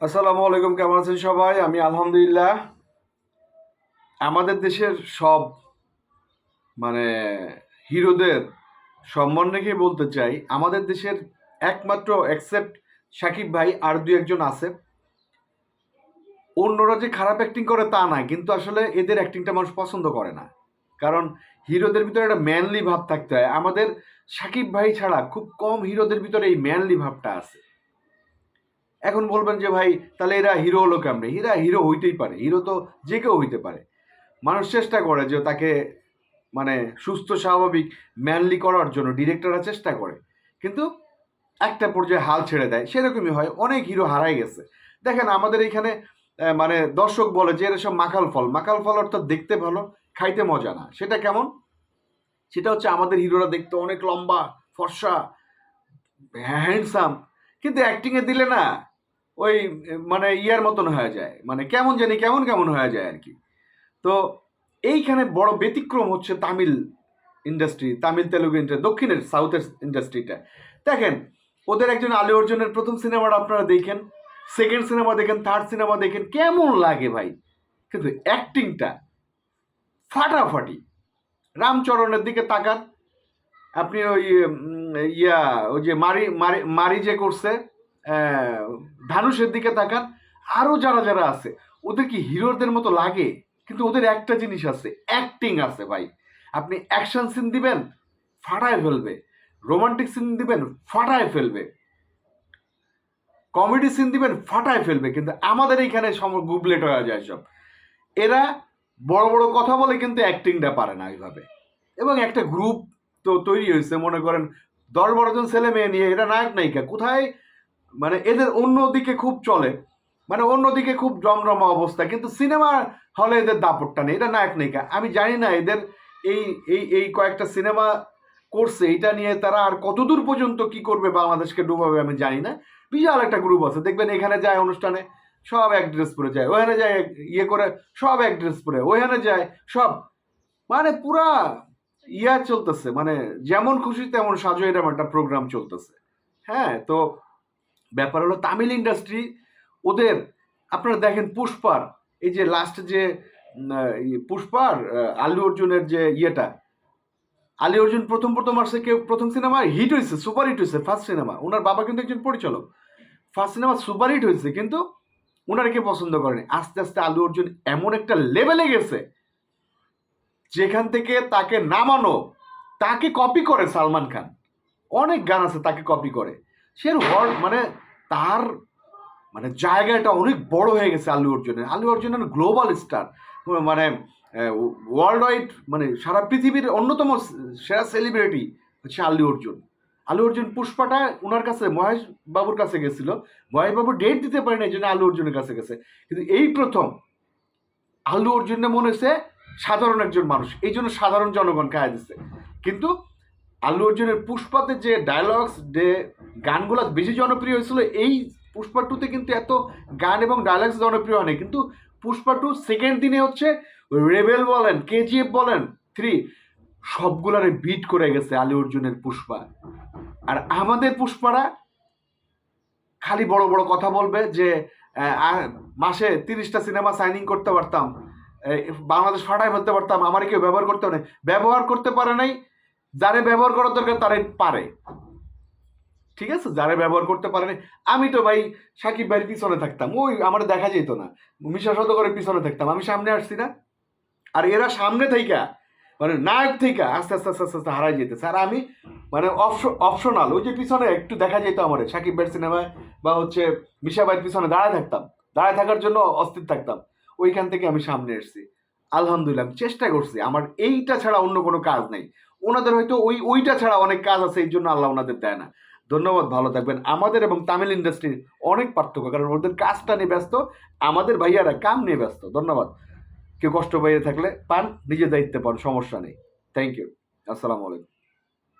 আসসালামু আলাইকুম, কেমন আছেন সবাই? আমি আলহামদুলিল্লাহ। আমাদের দেশের সব মানে হিরোদের সম্মান রেখে বলতে চাই, আমাদের দেশের একমাত্র অ্যাকসেপ্ট সাকিব ভাই, আর দু একজন আছে। অন্যরা যে খারাপ অ্যাক্টিং করে তা না কিন্তু আসলে এদের অ্যাক্টিংটা মানুষ পছন্দ করে না। কারণ হিরোদের ভিতরে একটা ম্যানলি ভাব থাকতে হয়। আমাদের সাকিব ভাই ছাড়া খুব কম হিরোদের ভিতরে এই ম্যানলি ভাবটা আছে। এখন বলবেন যে ভাই, তাহলে এরা হিরো হলো কেমনে? এরা হিরো হইতেই পারে। হিরো তো যে কেউ হইতে পারে। মানুষ চেষ্টা করে যে তাকে মানে সুস্থ, স্বাভাবিক ম্যানলি করার জন্য ডিরেক্টররা চেষ্টা করে। কিন্তু একটা পর্যায়ে হাল ছেড়ে দেয়। সেরকমই হয়। অনেক হিরো হারাই গেছে। দেখেন, আমাদের এখানে মানে দর্শক বলে যে এরা সব মাখাল ফল। মাখাল ফল অর্থাৎ দেখতে ভালো, খাইতে মজা না। সেটা কেমন? সেটা হচ্ছে আমাদের হিরোরা দেখতে অনেক লম্বা, ফর্সা হ্যান্ডসাম কিন্তু অ্যাক্টিংয়ে দিলে না ওই মানে ইয়ার মতন হয়ে যায়। মানে কেমন জানি কেমন কেমন হয়ে যায় আর কি। তো এইখানে বড় ব্যতিক্রম হচ্ছে তামিল ইন্ডাস্ট্রি তামিল তেলুগু ইন্ডাস্ট্রি দক্ষিণের সাউথের ইন্ডাস্ট্রিটা দেখেন, ওদের একজন আলু অর্জুনের প্রথম সিনেমাটা আপনারা দেখেন সেকেন্ড সিনেমা দেখেন থার্ড সিনেমা দেখেন, কেমন লাগে ভাই। কিন্তু অ্যাক্টিংটা ফাটাফাটি। রামচরণের দিকে তাকান, আপনি ওই ইয়া, ওই যে মারি মারি মারি যে করছে ধানুষের দিকে তাকান আরও যারা যারা আছে, ওদের কি হিরোদের মতো লাগে? কিন্তু ওদের একটা জিনিস আছে অ্যাক্টিং আছে ভাই। আপনি অ্যাকশন সিন দিবেন, ফাটায় ফেলবে। রোমান্টিক সিন দিবেন, ফাটায় ফেলবে। কমেডি সিন দিবেন, ফাটায় ফেলবে। কিন্তু আমাদের এইখানে সম গুবলেট হয়ে যায় সব। এরা বড় বড় কথা বলে, কিন্তু অ্যাক্টিংটা পারে না এইভাবে। এবং একটা গ্রুপ তো তৈরি হয়েছে, মনে করেন, দশ বারো জন ছেলে মেয়ে নিয়ে, এরা নায়ক নায়িকা, কোথায় মানে এদের অন্যদিকে খুব চলে। মানে অন্যদিকে খুব জমজমা অবস্থা। কিন্তু সিনেমা হলে এদের দাপটটা নেই এটা নায়ক নায়িকা। আমি জানি না এদের এই এই এই কয়েকটা সিনেমা করছে, এটা নিয়ে তারা আর কতদূর পর্যন্ত কি করবে বাংলাদেশকে ডুবাবে আমি জানি না। বিশাল একটা গ্রুপ আছে, দেখবেন এখানে যায় অনুষ্ঠানে, সব এক ড্রেস পরে যায়, ওখানে যায় ইয়ে করে, সব এক ড্রেস পরে, ওখানে যায়, সব। মানে পুরা ইয়া চলতেছে মানে যেমন খুশি তেমন সাজো এরকম একটা প্রোগ্রাম চলতেছে। হ্যাঁ তো ব্যাপার হলো তামিল ইন্ডাস্ট্রি ওদের, আপনারা দেখেন পুষ্পার, এই যে লাস্ট যে পুষ্পার আল্লু অর্জুনের যে ইয়েটা, আলী অর্জুন প্রথম প্রথম আসছে কেউ, প্রথম সিনেমা হিট হয়েছে সুপার হিট হয়েছে ফার্স্ট সিনেমা ওনার বাবা কিন্তু একজন পরিচালক। ফার্স্ট সিনেমা সুপার হিট হয়েছে কিন্তু ওনারা কে পছন্দ করেনি। আস্তে আস্তে আলু অর্জুন এমন একটা লেভেলে গেছে, যেখান থেকে তাকে নামানো, তাকে কপি করে সালমান খান। অনেক গান আছে তাকে কপি করে। সে মানে তার মানে জায়গাটা অনেক বড় হয়ে গেছে আলু অর্জুনের। আলু অর্জুনের গ্লোবাল স্টার মানে ওয়ার্ল্ড ওয়াইড মানে সারা পৃথিবীর অন্যতম সেরা সেলিব্রিটি হচ্ছে আল্লু অর্জুন। আলু অর্জুন পুষ্পাটা ওনার কাছে, মহেশ বাবুর কাছে গেছিল। মহেশ বাবু ডেট দিতে পারেনি এই জন্য আলু অর্জুনের কাছে গেছে। কিন্তু এই প্রথম আলু অর্জুনের মনে হচ্ছে সাধারণ একজন মানুষ। এই জন্য সাধারণ জনগণ খায় দিচ্ছে কিন্তু আলু অর্জুনের পুষ্পাতে যে ডায়লগস যে গানগুলো বেশি জনপ্রিয় হয়েছিল। এই পুষ্পা টুতে কিন্তু এত গান এবং ডায়লগস জনপ্রিয় হয়নি। কিন্তু পুষ্পা টু সেকেন্ড দিনে হচ্ছে রেবেল বলেন কেজিএফ বলেন থ্রি সবগুলারে বিট করে গেছে আলী অর্জুনের পুষ্পা। আর আমাদের পুষ্পারা খালি বড় বড় কথা বলবে যে মাসে তিরিশটা সিনেমা সাইনিং করতে পারতাম বাংলাদেশ ফাটাই ফেলতে পারতাম, আমার কেউ ব্যবহার করতে পারে ব্যবহার করতে পারে নাই, যারে ব্যবহার করার দরকার তারাই পারে। ঠিক আছে? যারা ব্যবহার করতে পারে আমি তো ভাই সাকিব ভাইয়ের পিছনে থাকতাম। ওই আমার দেখা যেত না। মিশা শত করে পিছনে থাকতাম। আমি সামনে আসছি না। আর এরা সামনে থেকে মানে নায়ক থেকে আস্তে আস্তে আস্তে আস্তে আস্তে হারাই যেতেছে। আর আমি মানে অপশনাল, ওই যে পিছনে একটু দেখা যেত আমার, সাকিব ভাইয়ের সিনেমায় বা হচ্ছে মিশা ভাইয়ের পিছনে দাঁড়ায় থাকতাম। দাঁড়ায় থাকার জন্য অস্থির থাকতাম। ওইখান থেকে আমি সামনে এসেছি। আলহামদুলিল্লাহ, আমি চেষ্টা করছি। আমার এইটা ছাড়া অন্য কোনো কাজ নেই। ওনাদের হয়তো ওই, ওইটা ছাড়া অনেক কাজ আছে এই জন্য আল্লাহ ওনাদের দেয় না। ধন্যবাদ, ভালো থাকবেন। আমাদের এবং তামিল ইন্ডাস্ট্রির অনেক পার্থক্য, কারণ ওদের কাজটা নিয়ে ব্যস্ত, আমাদের ভাইয়ারা কাম নিয়ে ব্যস্ত। ধন্যবাদ। কেউ কষ্ট পাইয়ে থাকলে পান, নিজের দায়িত্বে পান, সমস্যা নেই। থ্যাংক ইউ আসসালামু আলাইকুম।